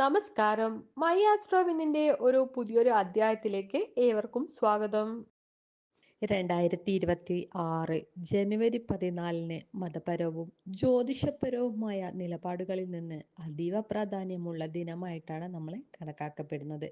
നമസ്കാരം. മൈ ആസ്ട്രോവിനിന്റെ ഒരു പുതിയൊരു അധ്യായത്തിലേക്ക് ഏവർക്കും സ്വാഗതം. രണ്ടായിരത്തി ഇരുപത്തി ആറ് ജനുവരി പതിനാലിന് മതപരവും ജ്യോതിഷപരവുമായ നിലപാടുകളിൽ നിന്ന് അതീവ പ്രാധാന്യമുള്ള ദിനമായിട്ടാണ് നമ്മൾ കണക്കാക്കപ്പെടുന്നത്.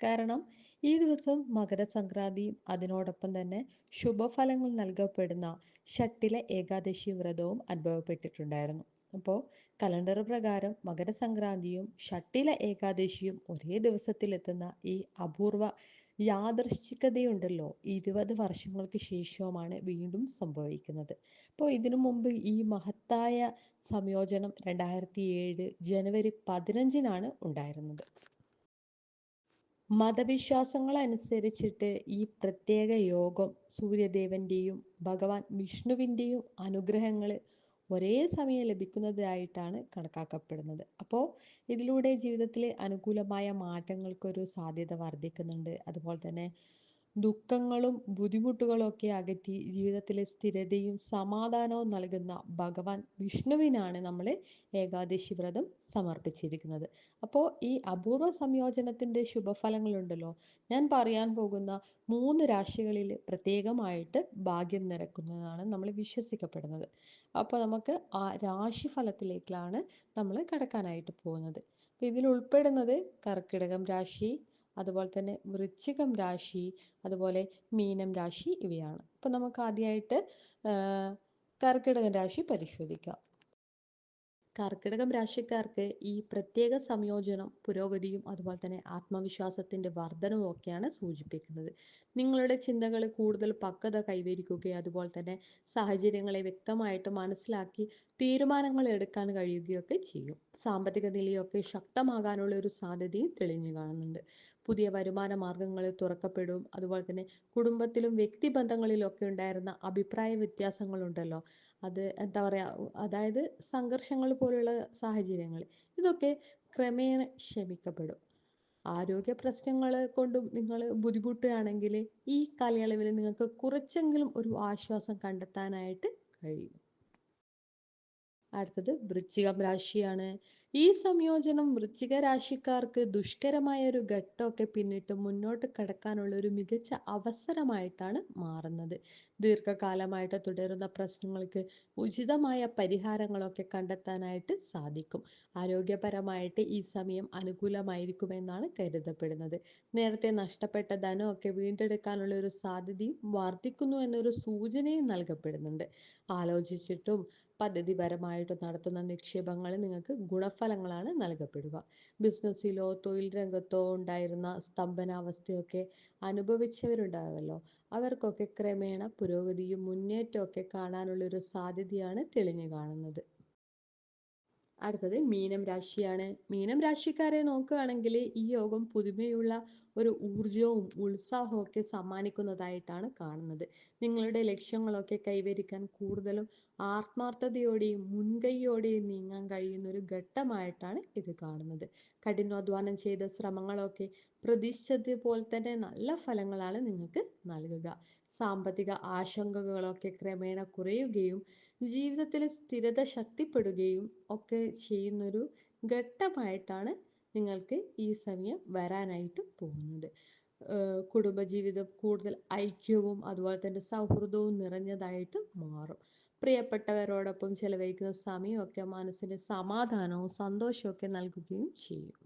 കാരണം ഈ ദിവസം മകരസംക്രാന്തിയും അതിനോടൊപ്പം തന്നെ ശുഭഫലങ്ങൾ നൽകപ്പെടുന്ന ഷട്ടിലെ ഏകാദശി വ്രതവും അനുഭവപ്പെട്ടിട്ടുണ്ടായിരുന്നു. അപ്പോൾ കലണ്ടർ പ്രകാരം മകരസംക്രാന്തിയും ഷട്ടില ഏകാദശിയും ഒരേ ദിവസത്തിലെത്തുന്ന ഈ അപൂർവ യാദൃശ്ചികതയുണ്ടല്ലോ ഇരുപത് വർഷങ്ങൾക്ക് ശേഷവുമാണ് വീണ്ടും സംഭവിക്കുന്നത്. അപ്പോൾ ഇതിനു മുമ്പ് ഈ മഹത്തായ സംയോജനം രണ്ടായിരത്തി ഏഴ് ജനുവരി പതിനഞ്ചിനാണ് ഉണ്ടായിരുന്നത്. മതവിശ്വാസങ്ങൾ അനുസരിച്ചിട്ട് ഈ പ്രത്യേക യോഗം സൂര്യദേവന്റെയും ഭഗവാൻ വിഷ്ണുവിന്റെയും അനുഗ്രഹങ്ങൾ ഒരേ സമയം ലഭിക്കുന്നതായിട്ടാണ് കണക്കാക്കപ്പെടുന്നത്. അപ്പോൾ ഇതിലൂടെ ജീവിതത്തിൽ അനുകൂലമായ മാറ്റങ്ങൾക്കൊരു സാധ്യത വർദ്ധിക്കുന്നുണ്ട്. അതുപോലെ തന്നെ ദുഃഖങ്ങളും ബുദ്ധിമുട്ടുകളും ഒക്കെ അകറ്റി ജീവിതത്തിലെ സ്ഥിരതയും സമാധാനവും നൽകുന്ന ഭഗവാൻ വിഷ്ണുവിനാണ് നമ്മൾ ഏകാദശി വ്രതം സമർപ്പിച്ചിരിക്കുന്നത്. അപ്പോൾ ഈ അപൂർവ സംയോജനത്തിന്റെ ശുഭഫലങ്ങളുണ്ടല്ലോ. ഞാൻ പറയാൻ പോകുന്ന മൂന്ന് രാശികളിൽ പ്രത്യേകമായിട്ട് ഭാഗ്യം നിരക്കുന്നതാണ് നമ്മൾ വിശ്വസിക്കപ്പെടുന്നത്. അപ്പോൾ നമുക്ക് ആ രാശിഫലത്തിലേക്കാണ് നമ്മൾ കടക്കാനായിട്ട് പോകുന്നത്. ഇതിൽ ഉൾപ്പെടുന്നത് കർക്കിടകം രാശി അതുപോലെ തന്നെ വൃശ്ചികം രാശി അതുപോലെ മീനം രാശി ഇവയാണ്. അപ്പം നമുക്ക് ആദ്യമായിട്ട് കർക്കിടകം രാശി പരിശോധിക്കാം. കർക്കിടകം രാശിക്കാർക്ക് ഈ പ്രത്യേക സംയോജനം പുരോഗതിയും അതുപോലെ തന്നെ ആത്മവിശ്വാസത്തിന്റെ വർധനവും ഒക്കെയാണ് സൂചിപ്പിക്കുന്നത്. നിങ്ങളുടെ ചിന്തകൾ കൂടുതൽ പക്വത കൈവരിക്കുകയും അതുപോലെ തന്നെ സാഹചര്യങ്ങളെ വ്യക്തമായിട്ട് മനസ്സിലാക്കി തീരുമാനങ്ങൾ എടുക്കാൻ കഴിയുകയൊക്കെ ചെയ്യും. സാമ്പത്തിക നിലയൊക്കെ ശക്തമാകാനുള്ള ഒരു സാധ്യതയും തെളിഞ്ഞു കാണുന്നുണ്ട്. പുതിയ വരുമാന മാർഗങ്ങൾ തുറക്കപ്പെടും. അതുപോലെ തന്നെ കുടുംബത്തിലും വ്യക്തി ബന്ധങ്ങളിലൊക്കെ ഉണ്ടായിരുന്ന അഭിപ്രായ വ്യത്യാസങ്ങളുണ്ടല്ലോ. അത് എന്താ പറയുക അതായത് സംഘർഷങ്ങൾ പോലുള്ള സാഹചര്യങ്ങൾ ഇതൊക്കെ ക്രമേണ ക്ഷമിക്കപ്പെടും ആരോഗ്യ പ്രശ്നങ്ങൾ കൊണ്ടും നിങ്ങൾ ബുദ്ധിമുട്ടുകയാണെങ്കിൽ ഈ കാലയളവിൽ നിങ്ങൾക്ക് കുറച്ചെങ്കിലും ഒരു ആശ്വാസം കണ്ടെത്താനായിട്ട് കഴിയും. അടുത്തത് വൃശ്ചികം രാശിയാണ്. ഈ സംയോജനം വൃശ്ചിക രാശിക്കാർക്ക് ദുഷ്കരമായ ഒരു ഘട്ടമൊക്കെ പിന്നിട്ട് മുന്നോട്ട് കടക്കാനുള്ള ഒരു മികച്ച അവസരമായിട്ടാണ് മാറുന്നത്. ദീർഘകാലമായിട്ട് തുടരുന്ന പ്രശ്നങ്ങൾക്ക് ഉചിതമായ പരിഹാരങ്ങളൊക്കെ കണ്ടെത്താനായിട്ട് സാധിക്കും. ആരോഗ്യപരമായിട്ട് ഈ സമയം അനുകൂലമായിരിക്കുമെന്നാണ് കരുതപ്പെടുന്നത്. നേരത്തെ നഷ്ടപ്പെട്ട ധനമൊക്കെ വീണ്ടെടുക്കാനുള്ള ഒരു സാധ്യതയും വർദ്ധിക്കുന്നു എന്നൊരു സൂചനയും നൽകപ്പെടുന്നുണ്ട്. ആലോചിച്ചിട്ടും പദ്ധതിപരമായിട്ട് നടത്തുന്ന നിക്ഷേപങ്ങൾ നിങ്ങൾക്ക് ഗുണഫലങ്ങളാണ് നൽകപ്പെടുക. ബിസിനസ്സിലോ തൊഴിൽ രംഗത്തോ ഉണ്ടായിരുന്ന സ്തംഭനാവസ്ഥയൊക്കെ അനുഭവിച്ചവരുണ്ടാവുമല്ലോ അവർക്കൊക്കെ ക്രമേണ പുരോഗതിയും മുന്നേറ്റമൊക്കെ കാണാനുള്ള ഒരു സാധ്യതയാണ് തെളിഞ്ഞു കാണുന്നത്. അടുത്തത് മീനം രാശിയാണ്. മീനം രാശിക്കാരെ നോക്കുകയാണെങ്കിൽ ഈ യോഗം പുതുമയുള്ള ഒരു ഊർജവും ഉത്സാഹവും ഒക്കെ സമ്മാനിക്കുന്നതായിട്ടാണ് കാണുന്നത്. നിങ്ങളുടെ ലക്ഷ്യങ്ങളൊക്കെ കൈവരിക്കാൻ കൂടുതലും ആത്മാർത്ഥതയോടെയും മുൻകൈയോടെയും നീങ്ങാൻ കഴിയുന്ന ഒരു ഘട്ടമായിട്ടാണ് ഇത് കാണുന്നത്. കഠിനാധ്വാനം ചെയ്ത ശ്രമങ്ങളൊക്കെ പ്രതീക്ഷിച്ചതുപോലെ തന്നെ നല്ല ഫലങ്ങളാണ് നിങ്ങൾക്ക് നൽകുക. സാമ്പത്തിക ആശങ്കകളൊക്കെ ക്രമേണ കുറയുകയും ജീവിതത്തിലെ സ്ഥിരത ശക്തിപ്പെടുകയും ഒക്കെ ചെയ്യുന്നൊരു ഘട്ടമായിട്ടാണ് നിങ്ങൾക്ക് ഈ സമയം വരാനായിട്ട് പോകുന്നത്. കുടുംബജീവിതം കൂടുതൽ ഐക്യവും അതുപോലെ തന്നെ സൗഹൃദവും നിറഞ്ഞതായിട്ട് മാറും. പ്രിയപ്പെട്ടവരോടൊപ്പം ചെലവഴിക്കുന്ന സമയമൊക്കെ മനസ്സിന് സമാധാനവും സന്തോഷവും നൽകുകയും ചെയ്യും.